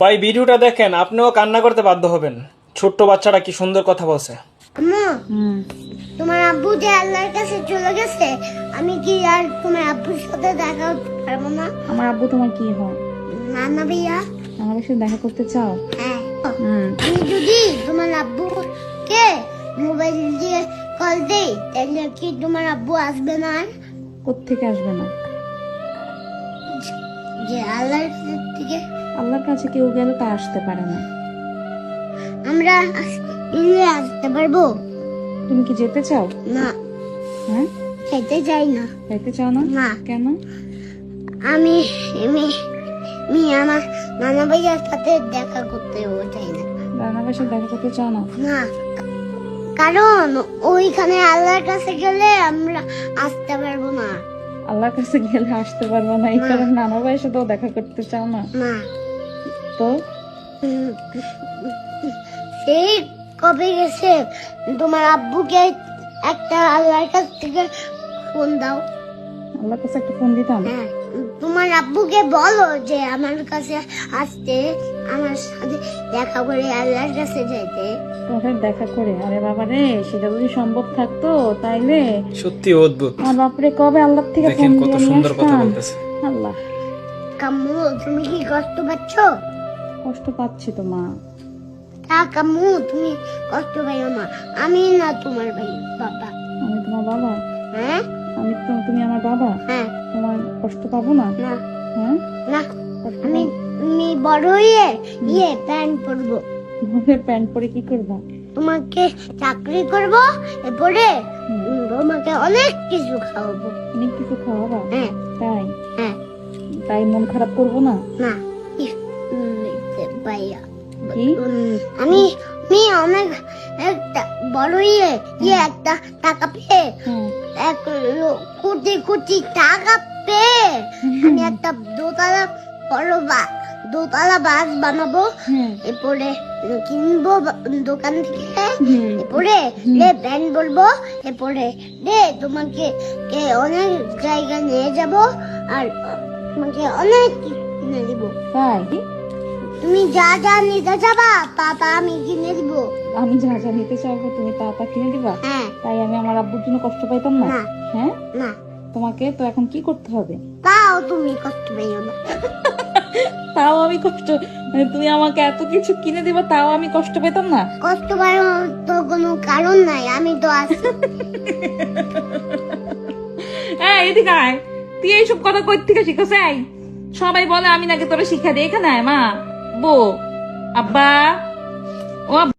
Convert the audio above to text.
ভাই ভিডিওটা দেখেন আপনিও কান্না করতে বাধ্য হবেন। ছোট্ট বাচ্চাটা কি সুন্দর কথা বলছে। আম্মু তোমার আব্বু যে আল্লাহর কাছে চলে গেছে আমি কি আর তোমার আব্বুর সাথে দেখা করতে পারব না? আমার আব্বু তোমার কি হয়? না না ভাইয়া। আমার সাথে দেখা করতে চাও? হ্যাঁ। আমি যদি তোমার আব্বুকে মোবাইল দিয়ে কল দেই তাহলে কি তোমার আব্বু আসবে না আর? কোত্থেকে আসবে না? যে আল্লাহর থেকে আল্লাহর কাছে কেউ গেলে তা আসতে পারে না। আমরা মিলে আসতে পারব। তুমি কি যেতে চাও? না। হ্যাঁ? খেতে চাই না। যাইতে চাও না? না। কেন? আমি আমি আমি আমার নানা ভাইয়ার সাথে দেখা করতে চাই না? রান্নার সাথে দেখা করতে চাও না? না। কারণ ওইখানে আল্লাহর কাছে গেলে আমরা আসতে পারব না। আল্লাহর কাছে গেলে আসতে পারব না এই। কারণে নানা ভাইয়ের সাথেও দেখা করতে চাও না? তো? সেই কবে গেছে? তোমার আব্বুকে একটা আল্লাহর কাছ থেকে ফোন দাও। আল্লাহর কাছে একটা ফোন দিতাম। হ্যাঁ তোমার আব্বুকে বলো যে আমার কাছে আসতে আমার সাথে দেখা করে আল্লাহর কাছে যেতে তোমার দেখা করে? আরে বাবা রে সেটা যদি সম্ভব থাকতো তাইলে সত্যি অদ্ভুত। আমার বাপরে কবে আল্লাহ থেকে ফোন কত সুন্দর কথা বলতেছে। আল্লাহ। কাম্মু তুমি কি কষ্ট পাচ্ছ? কষ্ট পাচ্ছি তো মা। তা কাম্মু তুমি কষ্ট পাইও না আমি না তোমার ভাই বাবা। আমি তোমার বাবা? হ্যাঁ? আমি তো তুমি আমার বাবা। হ্যাঁ। তোমার কষ্ট পাবো না? না। হ্যাঁ? না। আমি আমি বড় হয়ে ইয়ে প্যান্ট পরবো। পাবো প্যান্ট পরে কি করবা? তোমাকে চাকরি করব এরপরে তোমাকে অনেক কিছু খাওয়াবো। অনেক কিছু খাওয়াবা? হ্যাঁ। তাই? হ্যাঁ। তাই মন খারাপ করব না? না। ভাইয়া। আমি আমি অনেক একটা বড় ইয়ে ইয়ে একটা টাকা পেয়ে। হ্যাঁ এক কোটি কোটি টাকা পেয়ে আমি একটা দোতলা বড় বা- দোতলা বাস বানাবো। হ্যাঁ এরপরে কিনবো দোকান থেকে। এরপরে রে ব্যান্ড বলব। এরপরে রে তোমাকে কে অনেক জায়গা নিয়ে যাব। আর তোমাকে অনেক কিনে দিব। তাই? তুমি যা যা নিতে যাবা তা তা আমি কিনে দিব। আমি যা যা নিতে চাইব তুমি তা তা কিনে দিবা? হ্যাঁ। তাই আমি আমার আব্বুর জন্য কষ্ট পাইতাম না? না। হ্যাঁ? না। তোমাকে তো এখন কি করতে হবে? তাও তুমি কষ্ট পেও না। তাও আমি কষ্ট মানে তুমি আমাকে এত কিছু কিনে দিবা তাও আমি কষ্ট পেতাম না? কষ্ট পাওয়ার তো কোনো কারণ নাই আমি তো আছি। হ্যাঁ এদিকে আয়। তুই এইসব কথা কই থেকে শিখেছ এই। সবাই বলে আমি নাকি তোরা শিক্ষা দিই এখানে আয় মা। বো আব্বা ও আব্বা।